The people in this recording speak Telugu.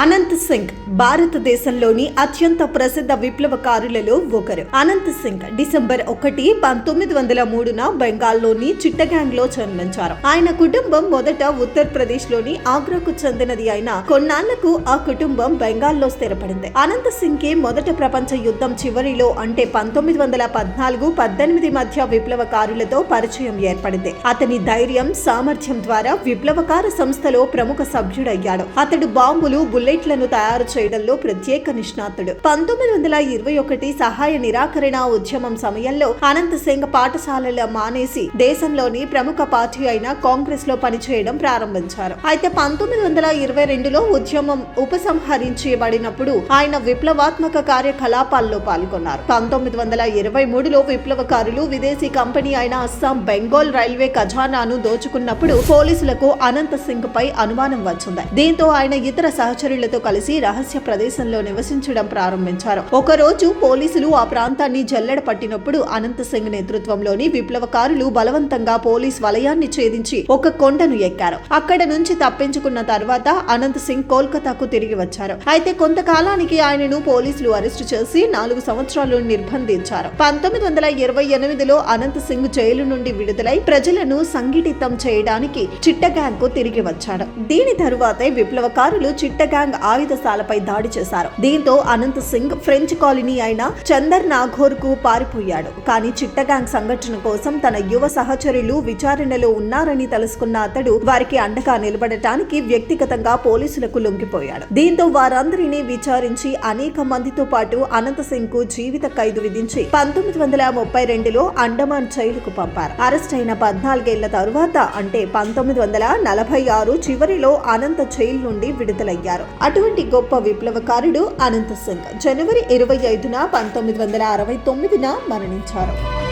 అనంత్ సింగ్ భారతదేశంలోని అత్యంత ప్రసిద్ధ విప్లవకారులలో ఒకరు. అనంత్ సింగ్ డిసెంబర్ ఒకటి పంతొమ్మిది వందల మూడున బెంగాల్లోని చిట్టగాంగ్లో జన్మించారు. ఆయన కుటుంబం మొదట ఉత్తరప్రదేశ్లోని ఆగ్రాకు చెందినది అయిన కొన్నాళ్ళకు ఆ కుటుంబం బెంగాల్లో స్థిరపడింది. అనంత్ సింగ్కి మొదట ప్రపంచ యుద్ధం చివరిలో అంటే పంతొమ్మిది వందల పద్నాలుగు పద్దెనిమిది మధ్య విప్లవకారులతో పరిచయం ఏర్పడింది. అతని ధైర్యం సామర్థ్యం ద్వారా విప్లవకార సంస్థలో ప్రముఖ సభ్యుడయ్యాడు. అతడు బాంబులు బుల్లెట్లను తయారు చేయడంలో ప్రత్యేక నిష్ణాతుడు. పంతొమ్మిది వందల ఇరవై ఒకటి సహాయ నిరాకరణ ఉద్యమం సమయంలో అనంత్ సింగ్ పాఠశాలల మానేసి దేశంలోని ప్రముఖ పార్టీ అయిన కాంగ్రెస్లో పనిచేయడం ప్రారంభించారు. అయితే పంతొమ్మిది వందల ఇరవై రెండులో ఉద్యమం ఉపసంహరించబడినప్పుడు ఆయన విప్లవాత్మక కార్యకలాపాల్లో పాల్గొన్నారు. పంతొమ్మిది వందల ఇరవై మూడులో విప్లవకారులు విదేశీ కంపెనీ అయిన అస్సాం బెంగాల్ రైల్వే ఖజానాను దోచుకున్నప్పుడు పోలీసులకు అనంత్ సింగ్ పై అనుమానం వచ్చింది. దీంతో ఆయన ఇతర సహచరులతో కలిసి రహస్య ప్రదేశంలో నివసించడం ప్రారంభించారు. ఒక రోజు పోలీసులు ఆ ప్రాంతాన్ని జల్లెడ పట్టినప్పుడు అనంత్ సింగ్ నేతృత్వంలోని విప్లవకారులు బలవంతంగా పోలీస్ వలయాన్ని ఛేదించి ఒక కొండను ఎక్కారు. అక్కడ నుంచి తప్పించుకున్న తర్వాత అనంత్ సింగ్ కోల్కతాకు తిరిగి వచ్చారు. అయితే కొంతకాలానికి ఆయనను పోలీసులు అరెస్టు చేసి నాలుగు సంవత్సరాలు నిర్బంధించారు. పంతొమ్మిది వందల ఇరవై ఎనిమిదిలో అనంత్ సింగ్ జైలు నుండి విడుదలై ప్రజలను సంఘటితం చేయడానికి చిట్టగాంగ్కు తిరిగి వచ్చాడు. దీని తరువాతే విప్లవకారులు చిట్టగాంగ్ ఆయుధశాలపై దాడి చేశారు. దీంతో అనంత్ సింగ్ ఫ్రెంచ్ కాలనీ అయిన చందర్ నాఘోర్కు పారిపోయాడు. కానీ చిట్టగాంగ్ సంఘటన కోసం తన యువ సహచరులు విచారణలో ఉన్నారని తెలుసుకున్న అతడు వారికి అండగా నిలబడటానికి వ్యక్తిగతంగా పోలీసులకు లొంగిపోయాడు. దీంతో వారందరినీ విచారించి అనేక మందితో పాటు అనంత్ సింగ్కు జీవిత ఖైదు విధించి పంతొమ్మిది వందల ముప్పై రెండులో అండమాన్ జైలుకు పంపారు. అరెస్ట్ అయిన పద్నాలుగేళ్ళ తరువాత అంటే పంతొమ్మిది వందల నలభై ఆరు చివరిలో అనంత జైలు నుండి విడుదలయ్యారు. అటువంటి గొప్ప విప్లవకారుడు అనంత్ సింగ్. జనవరి ఇరవై ఐదున పంతొమ్మిది వందల అరవై తొమ్మిదిన మరణించారు.